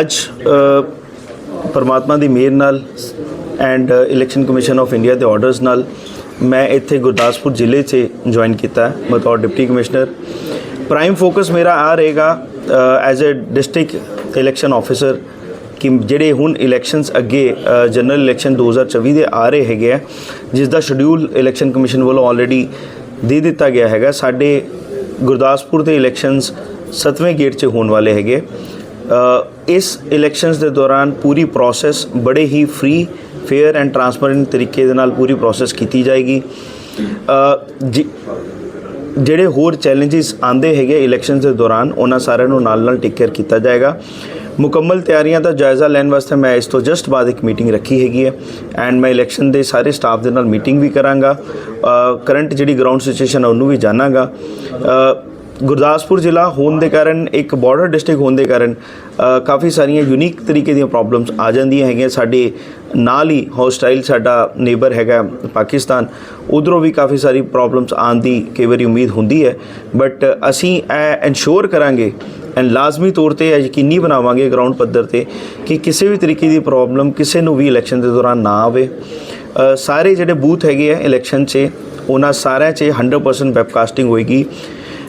ਅੱਜ ਪਰਮਾਤਮਾ ਦੀ ਮਿਹਰ ਨਾਲ and election commission of India ਦੇ ਆਰਡਰਸ ਨਾਲ ਮੈਂ ਇੱਥੇ ਗੁਰਦਾਸਪੁਰ ਜ਼ਿਲ੍ਹੇ 'ਚ ਜੁਆਇਨ ਕੀਤਾ ਬਤੌਰ ਡਿਪਟੀ ਕਮਿਸ਼ਨਰ ਪ੍ਰਾਈਮ ਫੋਕਸ ਮੇਰਾ ਆ ਰਹੇਗਾ as a district election officer ਕਿ ਜਿਹੜੇ ਹੁਣ ਇਲੈਕਸ਼ਨਸ ਅੱਗੇ ਜਨਰਲ ਇਲੈਕਸ਼ਨ 2024 ਦੇ ਆ ਰਹੇ ਹੈਗੇ ਆ, ਜਿਸ ਦਾ ਸ਼ਡਿਊਲ ਇਲੈਕਸ਼ਨ ਕਮਿਸ਼ਨ ਵੱਲੋਂ ਆਲਰੇਡੀ ਦੇ ਦਿੱਤਾ ਗਿਆ ਹੈਗਾ। ਸਾਡੇ ਗੁਰਦਾਸਪੁਰ ਦੇ ਇਲੈਕਸ਼ਨਸ 7ਵੇਂ ਗੇਟ 'ਚ ਹੋਣ ਵਾਲੇ ਹੈਗੇ। ਇਸ ਇਲੈਕਸ਼ਨਸ ਦੇ ਦੌਰਾਨ ਪੂਰੀ ਪ੍ਰੋਸੈਸ ਬੜੇ ਹੀ ਫ੍ਰੀ ਫੇਅਰ ਐਂਡ ਟਰਾਂਸਪੇਰੈਂਟ ਤਰੀਕੇ ਦੇ ਨਾਲ ਪੂਰੀ ਪ੍ਰੋਸੈਸ ਕੀਤੀ ਜਾਏਗੀ। ਜਿ- ਜਿਹੜੇ ਹੋਰ ਚੈਲੰਜਸ ਆਂਦੇ ਹੈਗੇ ਇਲੈਕਸ਼ਨਸ ਦੇ ਦੌਰਾਨ, ਉਹਨਾਂ ਸਾਰਿਆਂ ਨੂੰ ਨਾਲ ਨਾਲ ਟੇਕ ਕੇਅਰ ਕੀਤਾ ਜਾਏਗਾ। ਮੁਕੰਮਲ ਤਿਆਰੀਆਂ ਦਾ ਜਾਇਜ਼ਾ ਲੈਣ ਵਾਸਤੇ ਮੈਂ ਇਸ ਤੋਂ ਜਸਟ ਬਾਅਦ ਇੱਕ ਮੀਟਿੰਗ ਰੱਖੀ ਹੈਗੀ ਹੈ ਐਂਡ ਮੈਂ ਇਲੈਕਸ਼ਨ ਦੇ ਸਾਰੇ ਸਟਾਫ ਦੇ ਨਾਲ ਮੀਟਿੰਗ ਵੀ ਕਰਾਂਗਾ। ਕਰੰਟ ਜਿਹੜੀ ਗਰਾਊਂਡ ਸਿਚੁਏਸ਼ਨ ਹੈ ਉਹਨੂੰ ਵੀ ਜਾਣਾਂਗਾ। ਗੁਰਦਾਸਪੁਰ ਜ਼ਿਲ੍ਹਾ ਹੋਣ ਦੇ ਕਾਰਨ, ਇੱਕ ਬਾਰਡਰ ਡਿਸਟ੍ਰਿਕਟ ਹੋਣ ਦੇ ਕਾਰਨ ਕਾਫੀ ਸਾਰੀਆਂ ਯੂਨੀਕ ਤਰੀਕੇ ਦੀਆਂ ਪ੍ਰੋਬਲਮਸ ਆ ਜਾਂਦੀਆਂ ਹੈਗੀਆਂ। ਸਾਡੇ ਨਾਲ ਹੀ ਹੌਸਟਾਈਲ ਸਾਡਾ ਨੇਬਰ ਹੈਗਾ ਪਾਕਿਸਤਾਨ, ਉਧਰੋਂ ਵੀ ਕਾਫੀ ਸਾਰੀ ਪ੍ਰੋਬਲਮਸ ਆਉਣ ਦੀ ਕਈ ਵਾਰੀ ਉਮੀਦ ਹੁੰਦੀ ਹੈ। ਬਟ ਅਸੀਂ ਇਹ ਇਨਸ਼ੋਰ ਕਰਾਂਗੇ ਐਂਡ ਲਾਜ਼ਮੀ ਤੌਰ ਤੇ ਇਹ ਯਕੀਨੀ ਬਣਾਵਾਂਗੇ ਗਰਾਊਂਡ ਪੱਧਰ ਤੇ ਕਿ ਕਿਸੇ ਵੀ ਤਰੀਕੇ ਦੀ ਪ੍ਰੋਬਲਮ ਕਿਸੇ ਨੂੰ ਵੀ ਇਲੈਕਸ਼ਨ ਦੇ ਦੌਰਾਨ ਨਾ ਆਵੇ। ਸਾਰੇ ਜਿਹੜੇ ਬੂਥ ਹੈਗੇ ਆ ਇਲੈਕਸ਼ਨ 'ਚ, ਉਹਨਾਂ ਸਾਰਿਆਂ 'ਚ 100% ਵੈਬਕਾਸਟਿੰਗ ਹੋਏਗੀ।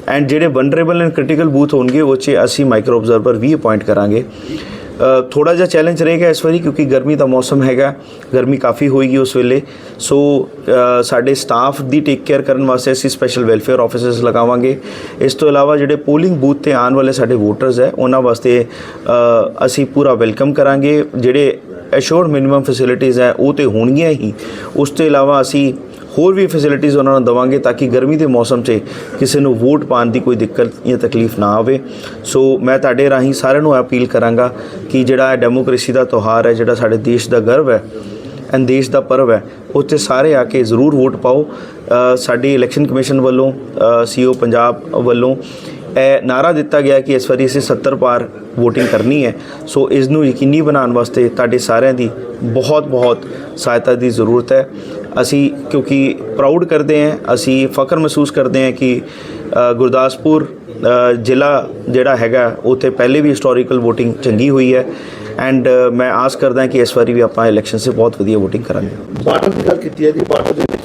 ਐਂਡ ਜਿਹੜੇ ਵਨਰੇਬਲ ਐਂਡ ਕ੍ਰਿਟੀਕਲ ਬੂਥ ਹੋਣਗੇ, ਉਹ 'ਚ ਅਸੀਂ ਮਾਈਕਰੋ ਆਬਜ਼ਰਵਰ ਵੀ ਅਪਾਇੰਟ ਕਰਾਂਗੇ। ਥੋੜਾ ਜਿਹਾ ਚੈਲੰਜ ਰਹੇਗਾ ਇਸ ਵਾਰੀ, ਕਿਉਂਕਿ ਗਰਮੀ ਦਾ ਮੌਸਮ ਹੈਗਾ। ਗਰਮੀ ਕਾਫੀ ਹੋਏਗੀ ਉਸ ਵੇਲੇ। ਸੋ ਸਾਡੇ ਸਟਾਫ ਦੀ ਟੇਕ ਕੇਅਰ ਕਰਨ ਵਾਸਤੇ ਅਸੀਂ ਸਪੈਸ਼ਲ ਵੈਲਫੇਅਰ ਆਫਿਸਰਸ ਲਗਾਵਾਂਗੇ। ਇਸ ਤੋਂ ਇਲਾਵਾ ਜਿਹੜੇ ਪੋਲਿੰਗ ਬੂਥ ਤੇ ਆਉਣ ਵਾਲੇ ਸਾਡੇ ਵੋਟਰਸ ਹੈ, ਉਹਨਾਂ ਵਾਸਤੇ ਅਸੀਂ ਪੂਰਾ ਵੈਲਕਮ ਕਰਾਂਗੇ। ਜਿਹੜੇ ਐਸ਼ੋਰ ਮਿਨੀਮਮ ਫੈਸਿਲਿਟੀਜ਼ ਹੈ, ਉਹ ਤੇ ਹੋਣਗੀਆਂ ਹੀ। ਉਸ ਤੋਂ ਇਲਾਵਾ ਅਸੀਂ ਹੋਰ ਵੀ ਫੈਸਿਲਿਟੀਜ਼ ਉਹਨਾਂ ਨੂੰ ਦਵਾਂਗੇ ਤਾਂ ਕਿ ਗਰਮੀ ਦੇ ਮੌਸਮ 'ਚ ਕਿਸੇ ਨੂੰ ਵੋਟ ਪਾਉਣ ਦੀ ਕੋਈ ਦਿੱਕਤ ਜਾਂ ਤਕਲੀਫ ਨਾ ਆਵੇ। ਸੋ ਮੈਂ ਤੁਹਾਡੇ ਰਾਹੀਂ ਸਾਰਿਆਂ ਨੂੰ ਅਪੀਲ ਕਰਾਂਗਾ ਕਿ ਜਿਹੜਾ ਇਹ ਡੈਮੋਕ੍ਰੇਸੀ ਦਾ ਤਿਉਹਾਰ ਹੈ, ਜਿਹੜਾ ਸਾਡੇ ਦੇਸ਼ ਦਾ ਗਰਵ ਹੈ ਐਂਡ ਦੇਸ਼ ਦਾ ਪਰਵ ਹੈ, ਉੱਥੇ ਸਾਰੇ ਆ ਕੇ ਜ਼ਰੂਰ ਵੋਟ ਪਾਓ। ਸਾਡੀ ਇਲੈਕਸ਼ਨ ਕਮਿਸ਼ਨ ਵੱਲੋਂ ਸੀਓ ਪੰਜਾਬ ਵੱਲੋਂ ਇਹ ਨਾਰਾ ਦਿੱਤਾ ਗਿਆ ਕਿ ਇਸ ਵਾਰੀ ਅਸੀਂ 70 ਪਾਰ VOTING ਕਰਨੀ ਹੈ। ਸੋ ਇਸ ਨੂੰ ਯਕੀਨੀ ਬਣਾਉਣ ਵਾਸਤੇ ਤੁਹਾਡੇ ਸਾਰਿਆਂ ਦੀ ਬਹੁਤ ਬਹੁਤ ਸਹਾਇਤਾ ਦੀ ਜ਼ਰੂਰਤ ਹੈ। ਅਸੀਂ ਕਿਉਂਕਿ ਪ੍ਰਾਊਡ ਕਰਦੇ ਹਾਂ, ਅਸੀਂ ਫਖਰ ਮਹਿਸੂਸ ਕਰਦੇ ਹਾਂ ਕਿ ਗੁਰਦਾਸਪੁਰ ਜ਼ਿਲ੍ਹਾ ਜਿਹੜਾ ਹੈਗਾ, ਉੱਥੇ ਪਹਿਲੇ ਵੀ ਹਿਸਟੋਰੀਕਲ VOTING ਚੰਗੀ ਹੋਈ ਹੈ ਐਂਡ ਮੈਂ ਆਸ ਕਰਦਾ ਕਿ ਇਸ ਵਾਰੀ ਵੀ ਆਪਾਂ ਇਲੈਕਸ਼ਨ 'ਚ ਬਹੁਤ ਵਧੀਆ VOTING ਕਰਾਂਗੇ। ਬਾਰਡਰ ਦੀ ਗੱਲ ਕੀਤੀ ਹੈ ਜੀ ਬਾਰਡਰ ਦੇ ਵਿੱਚ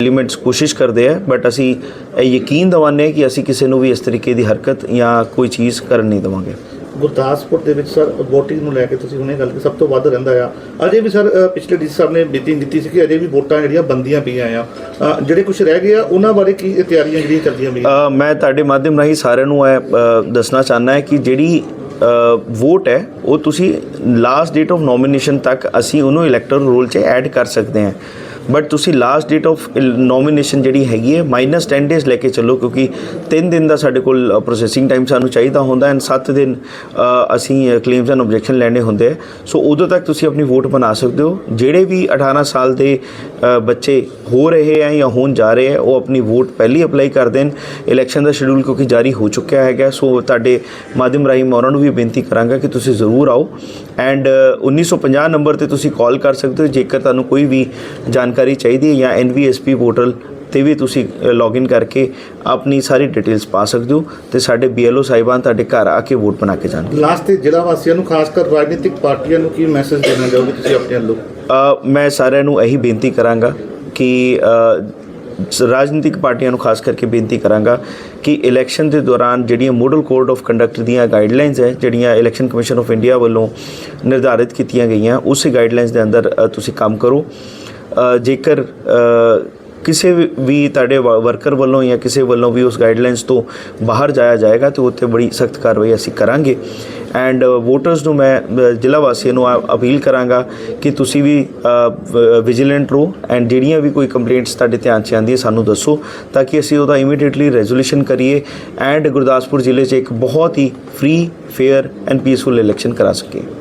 ਐਲੀਮੈਂਟਸ ਕੋਸ਼ਿਸ਼ ਕਰਦੇ ਆ ਬਟ ਅਸੀਂ ਇਹ ਯਕੀਨ ਹਾਂ ਕਿ ਅਸੀਂ ਕਿਸੇ ਨੂੰ ਵੀ ਇਸ ਤਰੀਕੇ ਦੀ ਹਰਕਤ ਜਾਂ ਕੋਈ ਚੀਜ਼ ਕਰਨ ਨਹੀਂ ਦੇਵਾਂਗੇ। ਗੁਰਦਾਸਪੁਰ ਦੇ ਵਿੱਚ ਸਰ VOTING ਨੂੰ ਲੈ ਕੇ ਤੁਸੀਂ ਹੁਣੇ ਗੱਲ ਕੀਤੀ ਸਭ ਤੋਂ ਵੱਧ ਰਹਿੰਦਾ ਆ। ਅਜੇ ਵੀ ਸਰ ਪਿਛਲੇ ਡੀਸੀ ਸਾਹਿਬ ਨੇ ਮੀਟਿੰਗ ਦਿੱਤੀ ਸੀ ਕਿ ਅਜੇ ਵੀ ਵੋਟਾਂ ਜਿਹੜੀਆਂ ਬੰਦੀਆਂ ਪਈਆਂ ਆ ਜਿਹੜੇ ਕੁਝ ਰਹਿ ਗਏ ਆ ਉਹਨਾਂ ਬਾਰੇ ਕੀ ਤਿਆਰੀਆਂ ਜਿਹੜੀਆਂ ਚੱਲਦੀਆਂ ਪਈਆਂ? ਮੈਂ ਤੁਹਾਡੇ ਮਾਧਿਅਮ ਰਾਹੀਂ ਸਾਰਿਆਂ ਨੂੰ ਇਹ ਦੱਸਣਾ ਚਾਹੁੰਦਾ ਹੈ ਕਿ ਜਿਹੜੀ ਵੋਟ ਹੈ ਉਹ ਤੁਸੀਂ ਲਾਸਟ ਡੇਟ ਆਫ ਨੋਮੀਨੇਸ਼ਨ ਤੱਕ ਅਸੀਂ ਉਹਨੂੰ ਇਲੈਕਟਰਲ ਰੋਲ 'ਚ ਐਡ ਕਰ ਸਕਦੇ ਹਾਂ। ਬਟ ਤੁਸੀਂ ਲਾਸਟ ਡੇਟ ਆਫ ਨੋਮੀਨੇਸ਼ਨ ਜਿਹੜੀ ਹੈਗੀ ਹੈ ਮਾਈਨਸ 10 ਡੇਜ਼ ਲੈ ਕੇ ਚੱਲੋ, ਕਿਉਂਕਿ 3 ਦਿਨ ਦਾ ਸਾਡੇ ਕੋਲ ਪ੍ਰੋਸੈਸਿੰਗ ਟਾਈਮ ਸਾਨੂੰ ਚਾਹੀਦਾ ਹੁੰਦਾ ਐਂਡ 7 ਦਿਨ ਅਸੀਂ ਕਲੇਮਸ ਐਂਡ ਆਬਜੈਕਸ਼ਨ ਲੈਣੇ ਹੁੰਦੇ ਆ। ਸੋ ਉਦੋਂ ਤੱਕ ਤੁਸੀਂ ਆਪਣੀ ਵੋਟ ਬਣਾ ਸਕਦੇ ਹੋ। ਜਿਹੜੇ ਵੀ 18 ਸਾਲ ਦੇ ਬੱਚੇ ਹੋ ਰਹੇ ਆ ਜਾਂ ਹੋਣ ਜਾ ਰਹੇ ਆ, ਉਹ ਆਪਣੀ ਵੋਟ ਪਹਿਲੀ ਅਪਲਾਈ ਕਰ ਦੇਣ। ਇਲੈਕਸ਼ਨ ਦਾ ਸ਼ਡਿਊਲ ਕਿਉਂਕਿ ਜਾਰੀ ਹੋ ਚੁੱਕਿਆ ਹੈਗਾ, ਸੋ ਤੁਹਾਡੇ ਮਾਧਿਅਮ ਰਾਹੀਂ ਮੈਂ ਉਹਨਾਂ ਨੂੰ ਵੀ ਬੇਨਤੀ ਕਰਾਂਗਾ ਕਿ ਤੁਸੀਂ ਜ਼ਰੂਰ ਆਓ। ਐਂਡ 1950 ਨੰਬਰ ਤੇ ਤੁਸੀਂ ਕਾਲ ਕਰ ਸਕਦੇ ਹੋ ਜੇਕਰ ਤੁਹਾਨੂੰ ਕੋਈ ਵੀ ਜਾਣਕਾਰੀ ਚਾਹੀਦੀ ਹੈ ਜਾਂ NVSP ਪੋਰਟਲ ਤੇ ਵੀ ਤੁਸੀਂ ਲੌਗਇਨ ਕਰਕੇ ਆਪਣੀ ਸਾਰੀ ਡਿਟੇਲਸ ਪਾ ਸਕਦੇ ਹੋ ਤੇ ਸਾਡੇ BLO ਸਾਹਿਬਾਨ ਤੁਹਾਡੇ ਘਰ ਆ ਕੇ ਵੋਟ ਬਣਾ ਕੇ ਜਾਣਗੇ ਲਾਸਟ ਤੇ ਜ਼ਿਲ੍ਹਾ ਵਾਸੀਆਂ ਨੂੰ ਖਾਸ ਕਰ ਰਾਜਨੀਤਿਕ ਪਾਰਟੀਆਂ ਨੂੰ ਕੀ ਮੈਸੇਜ ਦੇਣਾ ਚਾਹੋਗੇ ਤੁਸੀਂ ਆਪਣੇ ਵੱਲੋਂ ਮੈਂ ਸਾਰਿਆਂ ਨੂੰ ਇਹੀ ਬੇਨਤੀ ਕਰਾਂਗਾ ਕਿ ਰਾਜਨੀਤਿਕ ਪਾਰਟੀਆਂ ਨੂੰ ਖਾਸ ਕਰਕੇ ਬੇਨਤੀ ਕਰਾਂਗਾ ਕਿ ਇਲੈਕਸ਼ਨ ਦੇ ਦੌਰਾਨ ਜਿਹੜੀਆਂ ਮੋਡਲ ਕੋਡ ਆਫ ਕੰਡਕਟ ਦੀਆਂ ਗਾਈਡਲਾਈਨਸ ਹੈ, ਜਿਹੜੀਆਂ ਇਲੈਕਸ਼ਨ ਕਮਿਸ਼ਨ ਆਫ ਇੰਡੀਆ ਵੱਲੋਂ ਨਿਰਧਾਰਿਤ ਕੀਤੀਆਂ ਗਈਆਂ, ਉਸ ਗਾਈਡਲਾਈਨਸ ਦੇ ਅੰਦਰ ਤੁਸੀਂ ਕੰਮ ਕਰੋ। ਜੇਕਰ ਕਿਸੇ ਵੀ- ਵੀ ਤੁਹਾਡੇ ਵਰਕਰ ਵੱਲੋਂ ਜਾਂ ਕਿਸੇ ਵੱਲੋਂ ਵੀ ਉਸ ਗਾਈਡਲਾਈਨਸ ਤੋਂ ਬਾਹਰ ਜਾਇਆ ਜਾਏਗਾ, ਤੇ ਉੱਤੇ ਬੜੀ ਸਖਤ ਕਾਰਵਾਈ ਅਸੀਂ ਕਰਾਂਗੇ। ਐਂਡ ਵੋਟਰਸ ਨੂੰ ਮੈਂ ਜ਼ਿਲ੍ਹਾ ਵਾਸੀਆਂ ਨੂੰ ਆ- ਅਪੀਲ ਕਰਾਂਗਾ ਕਿ ਤੁਸੀਂ ਵੀ ਵਿਜੀਲੈਂਟ ਰਹੋ ਐਂਡ ਜਿਹੜੀਆਂ ਵੀ ਕੋਈ ਕੰਪਲੇਂਟਸ ਤੁਹਾਡੇ ਧਿਆਨ 'ਚ ਆਉਂਦੀ ਹੈ ਸਾਨੂੰ ਦੱਸੋ, ਤਾਂ ਕਿ ਅਸੀਂ ਉਹਦਾ ਇਮੀਡੀਏਟਲੀ ਰੈਜ਼ੋਲੂਸ਼ਨ ਕਰੀਏ ਐਂਡ ਗੁਰਦਾਸਪੁਰ ਜ਼ਿਲ੍ਹੇ 'ਚ ਇੱਕ ਬਹੁਤ ਹੀ free fair and peaceful election ਕਰਾ ਸਕੀਏ।